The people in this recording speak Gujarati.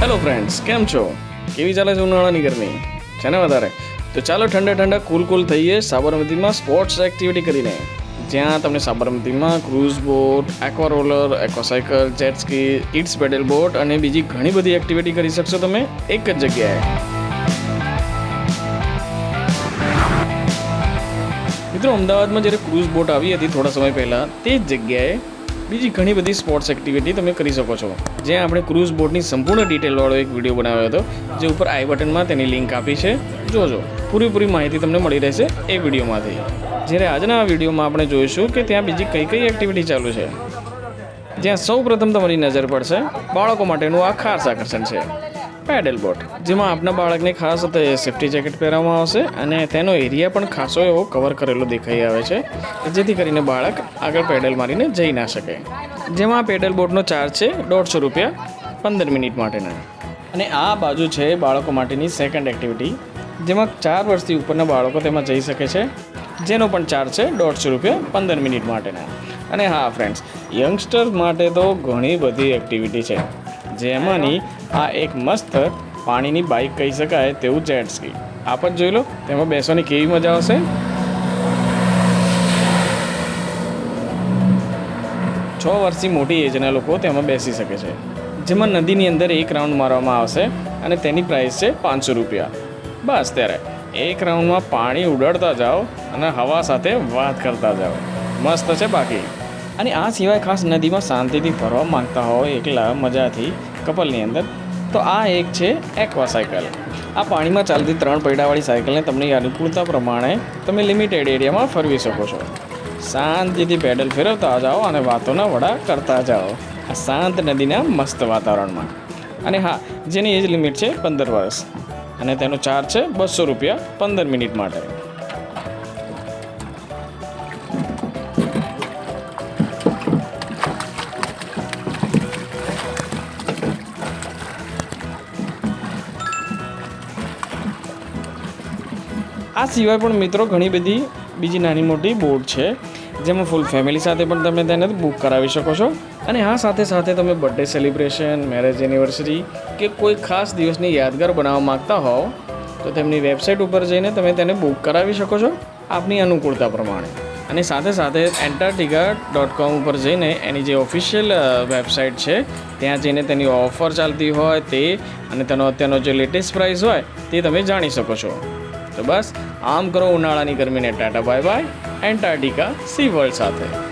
ફ્રેન્ડ્સ કેમ છો? કેવી ચાલે છે ઉનાળાની ગરમી? છે ને વધારે? તો ચાલો ઠંડા ઠંડા કુલ કુલ થઈએ સાબરમતીમાં સ્પોર્ટ્સ એક્ટિવિટી કરીને. જ્યાં તમને સાબરમતીમાં cruise boat aqua roller aqua cycle jet ski kids paddle boat અને બીજી ઘણી બધી એક્ટિવિટી કરી શકશો તમે એક જ જગ્યાએ. મિત્રો, અમદાવાદમાં જ્યારે ક્રૂઝ બોટ આવી હતી થોડા સમય પહેલાં, તે જ જગ્યાએ બીજી ઘણી બધી સ્પોર્ટ્સ એક્ટિવિટી તમે કરી શકો છો. જ્યાં આપણે ક્રૂઝ બોટની સંપૂર્ણ ડિટેલવાળો એક વીડિયો બનાવ્યો હતો, જે ઉપર આઈ બટનમાં તેની લિંક આપી છે. જોજો, પૂરેપૂરી માહિતી તમને મળી રહેશે એ વિડીયોમાંથી જ્યારે આજના વિડીયોમાં આપણે જોઈશું કે ત્યાં બીજી કઈ કઈ એક્ટિવિટી ચાલુ છે. જ્યાં સૌ પ્રથમ તમારી નજર પડશે બાળકો માટેનું આ ખાસ આકર્ષણ છે. Paddle boat. જેમાં આપના બાળકને ખાસ સેફ્ટી જેકેટ પહેરવામાં આવશે અને તેનો એરિયા પણ ખાસો એવો કવર કરેલો દેખાઈ આવે છે, જેથી કરીને બાળક આગળ પેડલ મારીને જઈ ના શકે. જેમાં પેડલ બોટનો ચાર્જ છે દોઢસો રૂપિયા પંદર મિનિટ માટેના. અને આ બાજુ છે બાળકો માટેની સેકન્ડ એક્ટિવિટી જેમાં ચાર વર્ષથી ઉપરના બાળકો તેમાં જઈ શકે છે, જેનો પણ ચાર્જ છે દોઢસો રૂપિયા પંદર મિનિટ માટેના. અને હા ફ્રેન્ડ્સ યંગસ્ટર્સ માટે તો ઘણી બધી એક્ટિવિટી છે. જેમાંની આ એક મસ્ત પાણીની બાઇક કહી શકાય તેવું જેટ સ્કી આપ જ જોઈ લો, તેમાં બેસવાની કેવી મજા આવશે છ વર્ષથી મોટી એજના લોકો તેમાં બેસી શકે છે. જેમાં નદીની અંદર એક રાઉન્ડ મારવામાં આવશે અને તેની પ્રાઇસ છે પાંચસો રૂપિયા. બસ ત્યારે, એક રાઉન્ડમાં પાણી ઉડાડતા જાઓ અને હવા સાથે વાત કરતા જાઓ. મસ્ત છે બાકી. અને આ સિવાય ખાસ નદીમાં શાંતિથી ફરવા માંગતા હો એકલા મજાથી કપલની અંદર. તો આ એક છે એક્વા સાયકલ. આ પાણીમાં ચાલતી ત્રણ પૈડાવાળી સાયકલને તમને અનુકૂળતા પ્રમાણે તમે લિમિટેડ એરિયામાં ફરવી શકો છો. શાંતિથી પેડલ ફેરવતા જાઓ અને વાતોના વડા કરતા જાઓ. આ શાંત નદીના મસ્ત વાતાવરણમાં. અને હા, જેની એજ લિમિટ છે પંદર વર્ષ. અને તેનો ચાર્જ છે બસો રૂપિયા પંદર મિનિટ માટે. આ સિવાય પણ મિત્રો ઘણી બધી બીજી નાની મોટી બોટ છે, જેમાં ફૂલ ફેમિલી સાથે પણ તમે તેને બુક કરાવી શકો છો. અને આ સાથે સાથે તમે બર્થડે સેલિબ્રેશન મેરેજ એનિવર્સરી કે કોઈ ખાસ દિવસની યાદગાર બનાવવા માગતા હોવ, તો તેમની વેબસાઇટ ઉપર જઈને તમે તેને બુક કરાવી શકો છો, આપની અનુકૂળતા પ્રમાણે. અને સાથે સાથે એન્ટાર્ટિકા ડોટ કોમ ઉપર જઈને એની જે ઓફિશિયલ વેબસાઇટ છે, ત્યાં જઈને તેની ઓફર ચાલતી હોય તે અને તેનો અત્યારનો જે લેટેસ્ટ પ્રાઇસ હોય તે તમે જાણી શકો છો. તો બસ આમ કરો ઉનાળાની ગરમીને tata bye bye Antarctica Sea World સાથે.